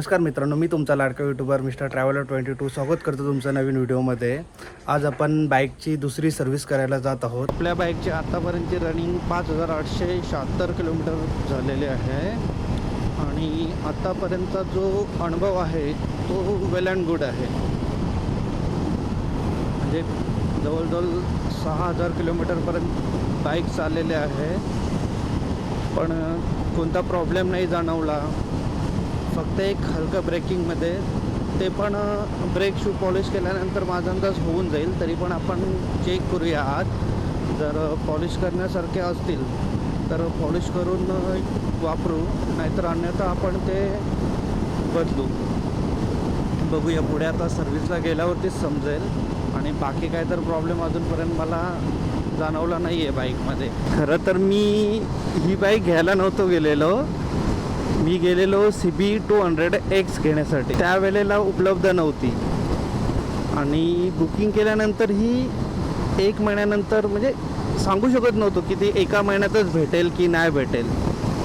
नमस्कार मित्रांनो मी तुमचा लाडका YouTuber mister traveller twenty two स्वागत करतो तुमचं नवीन व्हिडिओमध्ये. आज आपण बाईकची दुसरी सर्व्हिस करायला जात आहोत. आपल्या बाईकची आत्तापर्यंतची रनिंग पाच हजार आठशे शहात्तर किलोमीटर झालेले आहे. आणि आत्तापर्यंतचा जो अनुभव आहे तो वेल अँड गुड आहे. म्हणजे जवळजवळ सहा हजार किलोमीटरपर्यंत बाईक चाललेले आहे. पण कोणता प्रॉब्लेम नाही जाणवला. फक्त एक हलकं ब्रेकिंगमध्ये ते पण ब्रेक शू पॉलिश केल्यानंतर माझा अंदाज होऊन जाईल तरी पण आपण चेक करूया आत जर पॉलिश करण्यासारखे असतील तर पॉलिश करून वापरू. नाहीतर अन्यथा आपण ते बदलू. बघूया पुढे आता सर्व्हिसला गेल्यावरतीच समजेल. आणि बाकी काय तर प्रॉब्लेम अजूनपर्यंत मला जाणवला नाही आहे बाईकमध्ये खरं तर मी ही बाईक घ्यायला नव्हतो गेलेलो. मी गेलेलो C B two hundred X घेण्यासाठी. त्यावेळेला उपलब्ध नव्हती. आणि बुकिंग केल्यानंतर ही एक महिन्यानंतर म्हणजे सांगू शकत नव्हतो की ती एका महिन्यातच भेटेल की नाही भेटेल.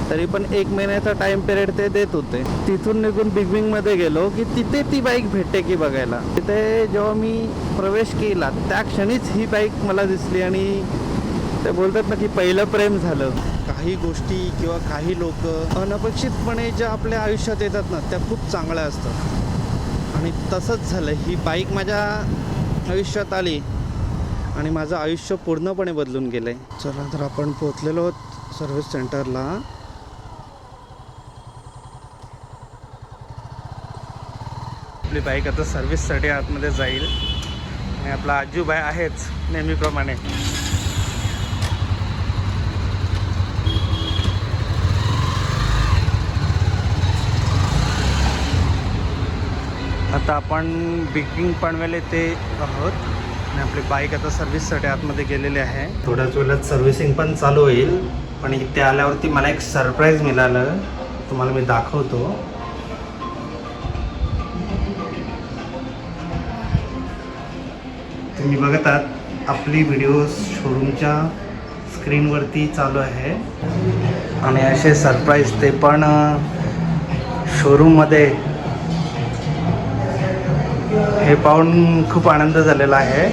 तरी पण एक महिन्याचा टाइम पिरियड ते देत होते. तिथून निघून बिग विंगमध्ये गेलो की तिथे ती बाईक भेटते की बघायला. तिथे जेव्हा मी प्रवेश केला त्या क्षणीच ही बाईक मला दिसली आणि ते बोलतात ना की पहिलं प्रेम झालं. काही गोष्टी किंवा काही लोक अनपेक्षितपणे ज्या आपल्या आयुष्यात येतात ना त्या खूप चांगल्या असतात. आणि तसंच झालं ही बाईक माझ्या आयुष्यात आली आणि माझं आयुष्य पूर्णपणे बदलून गेलं आहे चला तर आपण पोचलेलो आहोत सर्व्हिस सेंटरला. आपली बाईक आता सर्व्हिससाठी आतमध्ये जाईल. आणि आपला आजूबाई आहेच नेहमीप्रमाणे. आता आपण बिगिंग पनवेल येथे आहोत. आणि आपली बाईक आता सर्व्हिससाठी आतमध्ये गेलेली आहे. थोड्याच वेळात सर्व्हिसिंग पण चालू होईल. पण इथे आल्यावरती मला एक सरप्राईज मिळालं. तुम्हाला मी दाखवतो. तुम्ही बघत आहात आपली व्हिडिओ शोरूमच्या स्क्रीनवरती चालू आहे. आणि असे सरप्राईज ते पण शोरूममध्ये हे पाहून खूप आनंद झालेला आहे.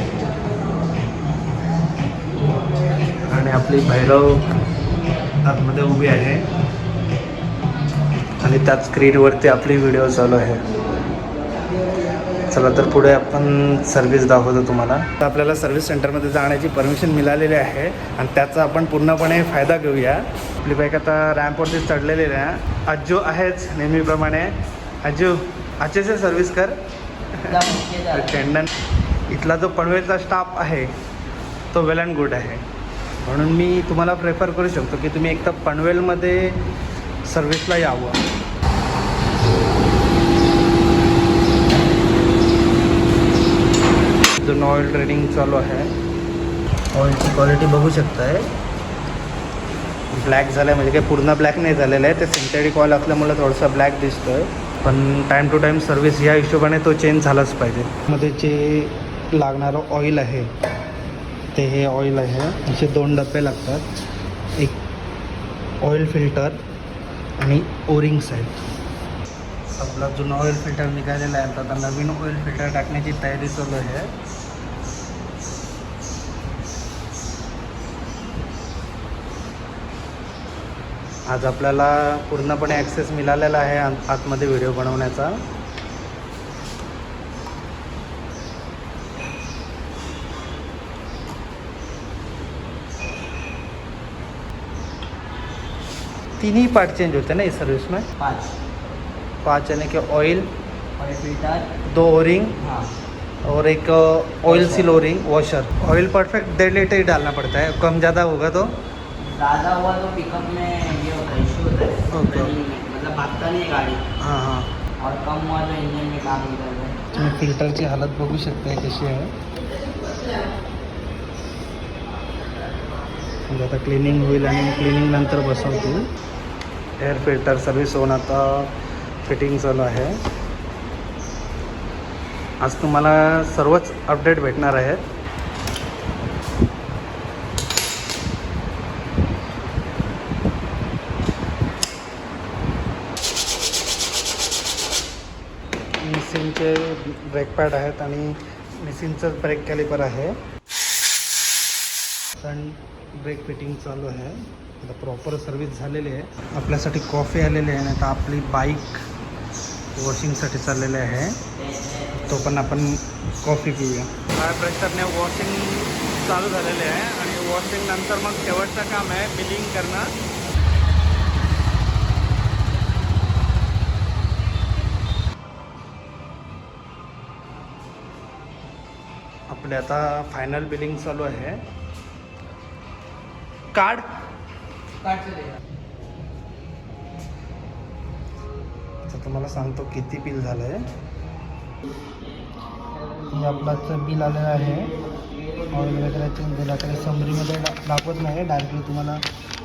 आणि आपली भैरव आतमध्ये उभी आहे. आणि त्याच स्क्रीनवरती आपली व्हिडिओ चालू आहे. चला तर पुढे आपण सर्व्हिस दाखवतो तुम्हाला. तर आपल्याला सर्व्हिस सेंटरमध्ये जाण्याची परमिशन मिळालेली आहे. आणि त्याचा आपण पूर्णपणे फायदा घेऊया. आपली बाईक आता रॅम्पवरती चढलेली आहे. आजू आहेच नेहमीप्रमाणे. आजू आजचे सर्व्हिस कर. टेंडन इथला जो पनवेलचा स्टाफ आहे तो वेल अँड गुड आहे. म्हणून मी तुम्हाला प्रेफर करू शकतो की तुम्ही एकतर पनवेलमध्ये सर्विसला यावं. अजून ऑइल ट्रेडिंग चालू आहे ऑइलची क्वालिटी बघू शकताय. ब्लॅक झालं आहे म्हणजे काही पूर्ण ब्लॅक नाही झालेलं आहे. ते सिंथेटिक ऑइल असल्यामुळे थोडंसं ब्लॅक दिसतो आहे पण टाईम टू टाईम सर्व्हिस या हिशोबाने तो चेंज झालाच पाहिजे. मध्ये जे लागणारं ऑइल आहे ते हे ऑइल आहे. असे दोन डबे लागतात. एक ऑइल फिल्टर आणि ओरिंग्स आहेत आपला जुना ऑइल फिल्टर निघालेला आहे. आता नवीन ऑइल फिल्टर टाकण्याची तयारी चालू आहे. आज आपल्याला पूर्णपणे ॲक्सेस मिळालेला आहे आत- आतमध्ये व्हिडिओ बनवण्याचा. तीनही पार्ट चेंज होते ना इस सर्विस में पाँच. पाँच यानी कि ऑयल फिल्टर दो ओरिंग हाँ. और एक oil seal O ring washer oil perfect डेढ़ लीटर ही डालना पड़ता है। कम ज़्यादा होगा तो? ज़्यादा हुआ तो पिकअप में मतलब भागता नहीं है गाड़ी. हां हां. और कम हुआ तो इंजन में काम नहीं करता है. तुम्ही फिल्टरची हालत बघू शकता कशी आहे म्हणजे आता क्लिनिंग होईल आणि क्लिनिंग नंतर बसवतील. एअर फिल्टर सर्व्हिस होऊन आता फिटिंग चालू आहे. आज तुम्हाला सर्वच अपडेट भेटणार आहेत. मिसिनचे ब्रेक पॅड आहेत आणि मिसिनचं ब्रेक कॅलिपर आहे. फ्रंट ब्रेक फिटिंग चालू आहे. आता प्रॉपर सर्विस झालेली आहे. आपल्यासाठी कॉफी आलेली आहे आता आपली बाईक वॉशिंगसाठी चाललेली आहे. तो पण आपण कॉफी पिऊया. फायर प्रेशरने वॉशिंग चालू झालेले आहे आणि वॉशिंग नंतर मग शेवटचं काम आहे बिलिंग करणं. आपले आता फायनल बिलिंग चालू आहे. कार्ड तर तुम्हाला सांगतो किती बिल झालं आहे हे आपलाचं बिल आलेलं आहे. ऑइल वगैरे चेंज झालं तरी समरीमध्ये डा दाखवत नाही डायरेक्टली तुम्हाला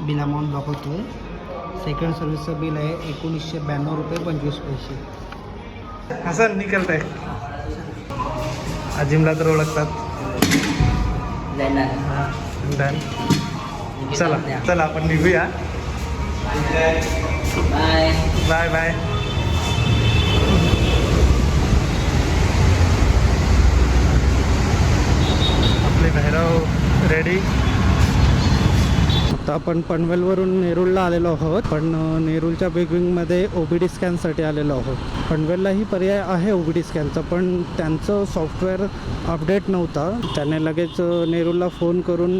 बिल अमाऊंट दाखवतो आहे सेकंड सर्व्हिसचं बिल आहे एकोणीसशे ब्याण्णव रुपये पंचवीस पैसे. असं निकलत आहे अजिमला तर ओळखतात. डन. चला चला आपण निघूया. बाय. Bye bye. आपले भैरव रेडी आता आपण पनवेलवरून नेरूळला आलेलो आहोत. पण अ, नेरूळच्या बिगविंगमध्ये ओ बी डी स्कॅनसाठी आलेलो आहोत. पनवेललाही पर्याय आहे ओ बी डी स्कॅनचा पण त्यांचं सॉफ्टवेअर अपडेट नव्हता. त्याने लगेच नेरूळला फोन करून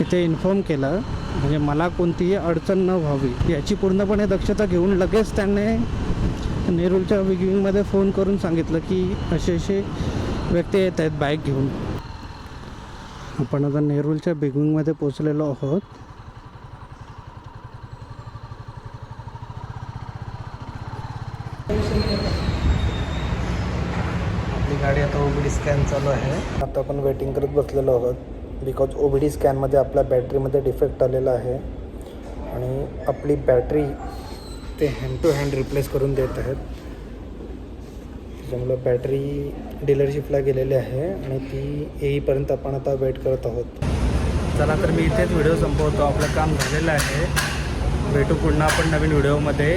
इथे इन्फॉर्म केलं. म्हणजे मला कोणतीही अडचण न व्हावी याची पूर्णपणे दक्षता घेऊन लगेच त्याने नेरूळच्या बिगिंगमध्ये फोन करून सांगितलं की असे असे व्यक्ती येत आहेत बाईक घेऊन. आपण आता नेरूळच्या बिगविंगमध्ये पोचलेलो आहोत. गाडी आता ओ बी डी स्कॅन चालू आहे. आता आपण वेटिंग करत बसलेलो आहोत. बिकॉज ओ बी डी स्कॅनमध्ये आपल्या बॅटरीमध्ये डिफेक्ट आलेला आहे. आणि आपली बॅटरी ते हँड टू हँड रिप्लेस करून देत आहेत. त्याच्यामुळं बॅटरी डीलरशिपला गेलेली आहे आणि ती येईपर्यंत आपण आता वेट करत आहोत. चला तर मी इथेच व्हिडिओ संपवतो. आपलं काम झालेलं आहे. भेटू पुन्हा आपण नवीन व्हिडिओमध्ये